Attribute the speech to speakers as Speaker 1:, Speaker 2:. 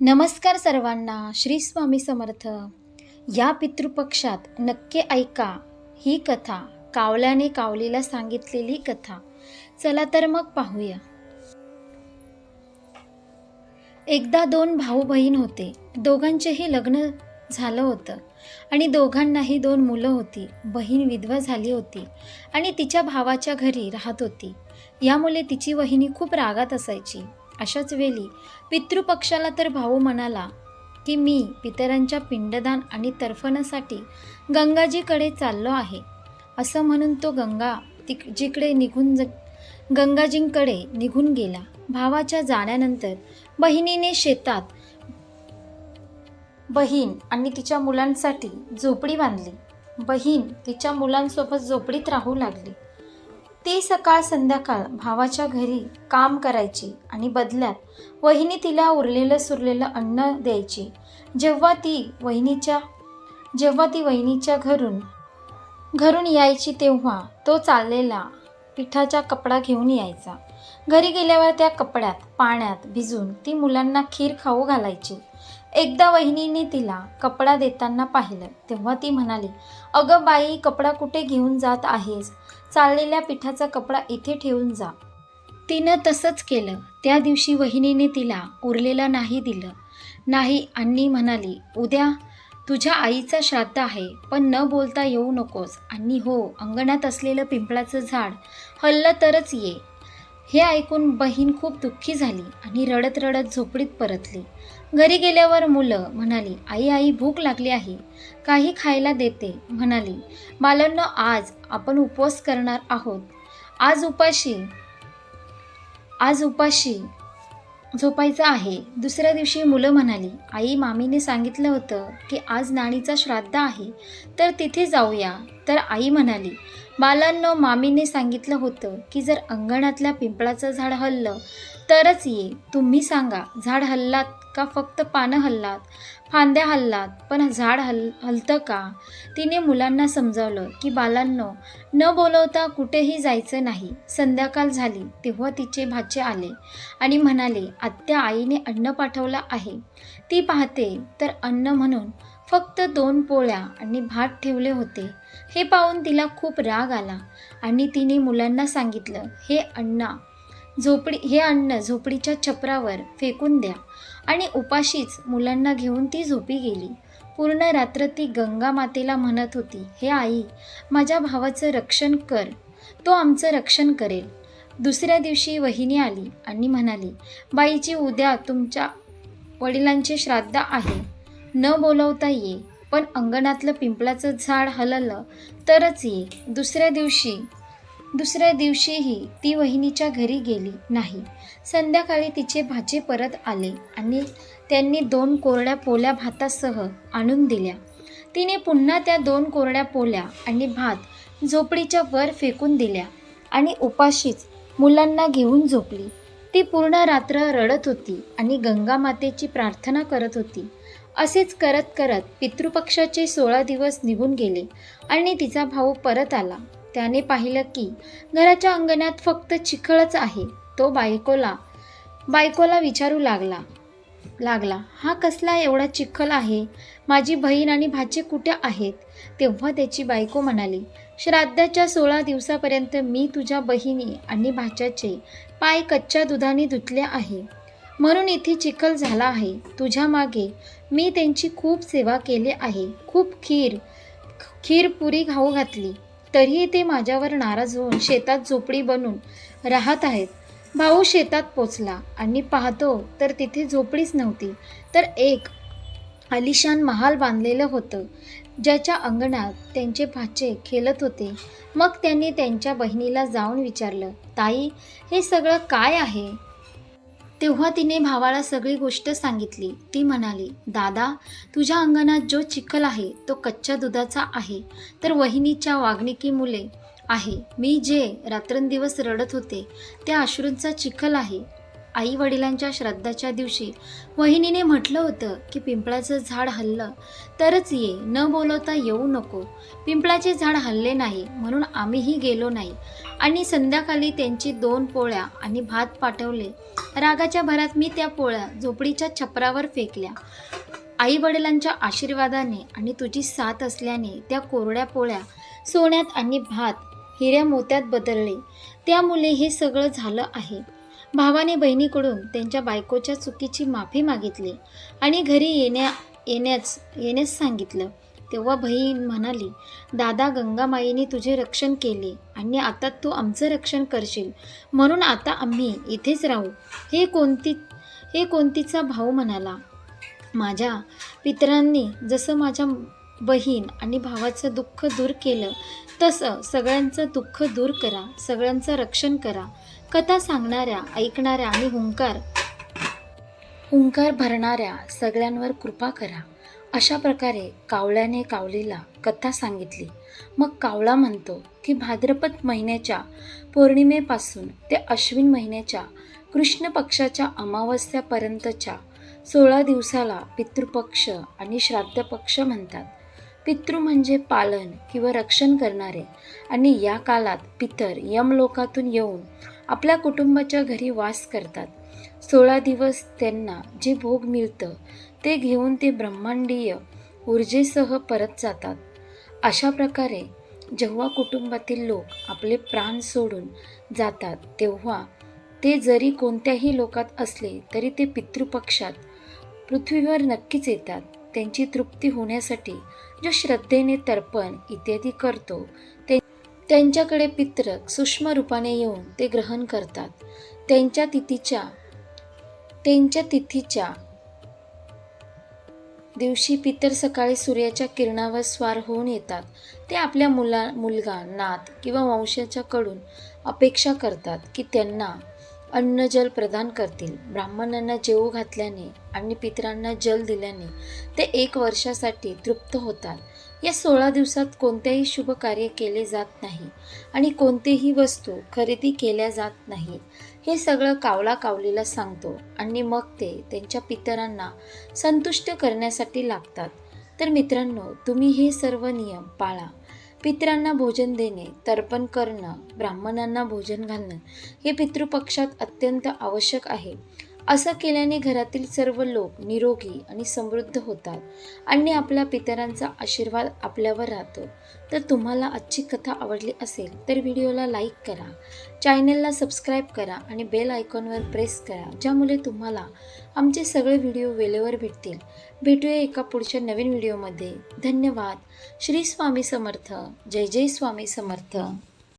Speaker 1: नमस्कार सर्वांना श्री स्वामी समर्थ. या पितृपक्षात नक्की ऐका ही कथा कावल्याने कावलीला सांगितलेली कथा. चला तर मग पाहूया. एकदा दोन भाऊ बहीण होते. दोघांचेही लग्न झालं होतं आणि दोघांनाही दोन मुलं होती. बहीण विधवा झाली होती आणि तिच्या भावाच्या घरी राहत होती. यामुळे तिची वहिनी खूप रागात असायची. अशाच वेळी पितृपक्षाला तर भाऊ म्हणाला की मी पितरांच्या पिंडदान आणि तर्फणासाठी गंगाजीकडे चाललो आहे. असं म्हणून तो गंगा तिक जिकडे निघून ज गंगाजींकडे निघून गेला. भावाच्या जाण्यानंतर बहिणीने शेतात बहीण आणि तिच्या मुलांसाठी झोपडी बांधली. बहीण तिच्या मुलांसोबत झोपडीत राहू लागली. ती सकाळ संध्याकाळ भावाच्या घरी काम करायची आणि बदल्यात वहिनी तिला उरलेलं सुरलेलं अन्न द्यायची. जेव्हा ती वहिनीच्या जेव्हा ती वहिनीच्या घरून घरून यायची तेव्हा तो चाललेला पिठाचा कपडा घेऊन यायचा. घरी गेल्यावर त्या कपड्यात पाण्यात भिजून ती मुलांना खीर खाऊ घालायची. एकदा वहिनीने तिला कपडा देताना पाहिलं. तेव्हा ती म्हणाली अगं बाई कपडा कुठे घेऊन जात आहेस? चाललेल्या पिठाचा कपडा इथे ठेवून जा. तिनं तसंच केलं. त्या दिवशी वहिनीने तिला उरलेला नाही दिलं. नाही आणि म्हणाली उद्या तुझ्या आईचा श्राद्ध आहे पण न बोलता येऊ नकोस. आणि हो अंगणात असलेलं पिंपळाचं झाड हल्लं तरच ये. हे ऐकून बहीण खूप दुःखी झाली आणि रडत रडत झोपडीत परतली. घरी गेल्यावर मुलं म्हणाली आई आई भूक लागली आहे. काही खायला देते. म्हणाली बालांनो आज आपण उपवास करणार आहोत. आज उपाशी आज उपाशी झोपायचं आहे. दुसऱ्या दिवशी मुलं म्हणाली आई मामीने सांगितलं होतं की आज नाणीचा श्राद्ध आहे. तर तिथे जाऊया. तर आई म्हणाली बालांनो मामीने सांगितलं होतं की जर अंगणातल्या पिंपळाचं झाड हललं तरच ये तुम्ही सांगा झाड हल्लात का? फक्त पानं हल्लात? फांद्या हल्लात पण झाड हल हलतं का? तिने मुलांना समजावलं की बालांनो न बोलवता कुठेही जायचं नाही. संध्याकाळ झाली तेव्हा तिचे भाचे आले आणि म्हणाले आत्या आईने अन्न पाठवलं आहे. ती पाहते. तर अन्न म्हणून फक्त दोन पोळ्या आणि भात ठेवले होते. हे पाहून तिला खूप राग आला आणि तिने मुलांना सांगितलं हे अण्णा झोपडी हे अन्न झोपडीच्या छपरावर फेकून द्या. आणि उपाशीच मुलांना घेऊन ती झोपी गेली. पूर्ण रात्र ती गंगा मातेला म्हणत होती हे आई माझ्या भावाचं रक्षण कर. तो आमचं रक्षण करेल. दुसऱ्या दिवशी वहिनी आली आणि म्हणाली बाईची उद्या तुमच्या वडिलांचे श्राद्ध आहे. न बोलवता ये पण अंगणातलं पिंपळाचं झाड हललं तरच ये. दुसऱ्या दिवशी दुसऱ्या दिवशीही ती वहिनीच्या घरी गेली नाही. संध्याकाळी तिचे भाचे परत आले आणि त्यांनी दोन कोरड्या पोल्या भातासह आणून दिल्या. तिने पुन्हा त्या दोन कोरड्या पोल्या आणि भात झोपडीच्या वर फेकून दिल्या आणि उपाशीच मुलांना घेऊन झोपली. ती पूर्ण रात्र रडत होती आणि गंगामातेची प्रार्थना करत होती. असेच करत करत पितृपक्षाचे सोळा दिवस निघून गेले आणि तिचा भाऊ परत आला. त्याने पाहिलं की घराच्या अंगणात फक्त चिखळच आहे. तो बायकोला बायकोला विचारू लागला. लागला हा कसला एवढा चिखल आहे? माझी बहीण आणि भाचे कुठे आहेत? तेव्हा त्याची बायको म्हणाली श्राद्धाच्या सोळा दिवसापर्यंत मी तुझ्या बहिणी आणि भाच्याचे पाय कच्च्या दुधाने धुतले आहे. म्हणून इथे चिखल झाला आहे. तुझ्या मागे मी त्यांची खूप सेवा केली आहे. खूप खीर खीर पुरी खाऊ घातली. तरीही ते माझ्यावर नाराज होऊन शेतात झोपडी बनून राहत आहेत. भाऊ शेतात पोचला आणि पाहतो तर तिथे झोपडीच नव्हती तर एक आलिशान महाल बांधलेलं होतं ज्याच्या अंगणात त्यांचे भाचे खेळत होते. मग त्यांनी त्यांच्या बहिणीला जाऊन विचारलं ताई हे सगळं काय आहे? तेव्हा तिने भावाला सगळी गोष्ट सांगितली. ती म्हणाली दादा तुझ्या अंगणात जो चिखल आहे तो कच्च्या दुधाचा आहे. तर वहिनीच्या वागणुकीमुळे आहे. मी जे रात्रंदिवस रडत होते त्या अश्रूंचा चिखल आहे. आई वडिलांच्या श्राद्धाच्या दिवशी वहिनीने म्हटलं होतं की पिंपळाचं झाड हल्लं तरच ये न बोलवता येऊ नको. पिंपळाचे झाड हल्ले नाही म्हणून आम्हीही गेलो नाही. आणि संध्याकाळी त्यांची दोन पोळ्या आणि भात पाठवले. रागाच्या भरात मी त्या पोळ्या झोपडीच्या छपरावर फेकल्या. आई वडिलांच्या आशीर्वादाने आणि तुझी साथ असल्याने त्या कोरड्या पोळ्या सोन्यात आणि भात हिऱ्या मोत्यात बदलले. त्यामुळे हे सगळं झालं आहे. भावाने बहिणीकडून त्यांच्या बायकोच्या चुकीची माफी मागितली आणि घरी येण्या येण्यास येण्यास सांगितलं. तेव्हा बहीण म्हणाली दादा गंगामाईने तुझे रक्षण केले आणि आता तू आमचं रक्षण करशील. म्हणून आता आम्ही इथेच राहू. हे कोणती हे कोणतीचा भाऊ म्हणाला. माझ्या पितरांनी जसं माझ्या बहीण आणि भावाचं दुःख दूर केलं तसं सगळ्यांचं दुःख दूर करा सगळ्यांचं रक्षण करा. कथा सांगणाऱ्या ऐकणाऱ्या आणि हुंकार हुंकार भरणाऱ्या सगळ्यांवर कृपा करा. अशा प्रकारे कावळ्याने कावलीला कथा सांगितली. मग कावळा म्हणतो की भाद्रपद महिन्याच्या पौर्णिमेपासून ते अश्विन महिन्याच्या कृष्ण पक्षाच्या अमावस्यापर्यंतच्या सोळा दिवसाला पितृपक्ष आणि श्राद्ध पक्ष म्हणतात. पितृ म्हणजे पालन किंवा रक्षण करणारे. आणि या कालात पितर यमलोकातून येऊन आपल्या कुटुंबाच्या घरी वास करतात. सोळा दिवस त्यांना जे भोग मिळतं ते घेऊन ते ब्रह्मांडीय ऊर्जेसह परत जातात. अशा प्रकारे जेव्हा कुटुंबातील लोक आपले प्राण सोडून जातात तेव्हा ते जरी कोणत्याही लोकात असले तरी ते पितृपक्षात पृथ्वीवर नक्कीच येतात. त्यांची तृप्ती होण्यासाठी जो श्रद्धेने तर्पण इत्यादी करतो ते त्यांच्याकडे पित्र सूक्ष्म रूपाने येऊन ते ग्रहण करतात. त्यांच्या तिथीच्या त्यांच्या तिथीच्या दिवशी पितर सकाळी सूर्याच्या किरणावर स्वार होऊन येतात. ते आपल्या मुला मुलगा नात किंवा वंशाच्याकडून अपेक्षा करतात की त्यांना अन्न जल प्रदान करतील. ब्राह्मणांना जेवू घातल्याने आणि पितरांना जल दिल्याने ते एक वर्षासाठी तृप्त होतात. या सोळा दिवसात कोणतेही शुभ कार्य केले जात नाही आणि कोणतीही वस्तू खरेदी केल्या जात नाही हे सगळं कावला कावलीला सांगतो आणि मग ते त्यांच्या पितरांना संतुष्ट करण्यासाठी लागतात. तर मित्रांनो तुम्ही हे सर्व नियम पाळा. पितरांना भोजन देणे तर्पण करणं ब्राह्मणांना भोजन घालणं हे पितृपक्षात अत्यंत आवश्यक आहे. असं केल्याने घरातील सर्व लोक निरोगी आणि समृद्ध होतात. आणि आपल्या पितरांचा आशीर्वाद आपल्यावर राहतो. तर तुम्हाला आजची कथा आवडली असेल तर व्हिडिओला लाईक करा. चॅनलला सबस्क्राईब करा आणि बेल आयकॉनवर प्रेस करा ज्यामुळे तुम्हाला आमचे सगळे व्हिडिओ वेळेवर भेटतील. भेटूया एका पुढच्या नवीन व्हिडिओमध्ये. धन्यवाद. श्री स्वामी समर्थ. जय जय स्वामी समर्थ.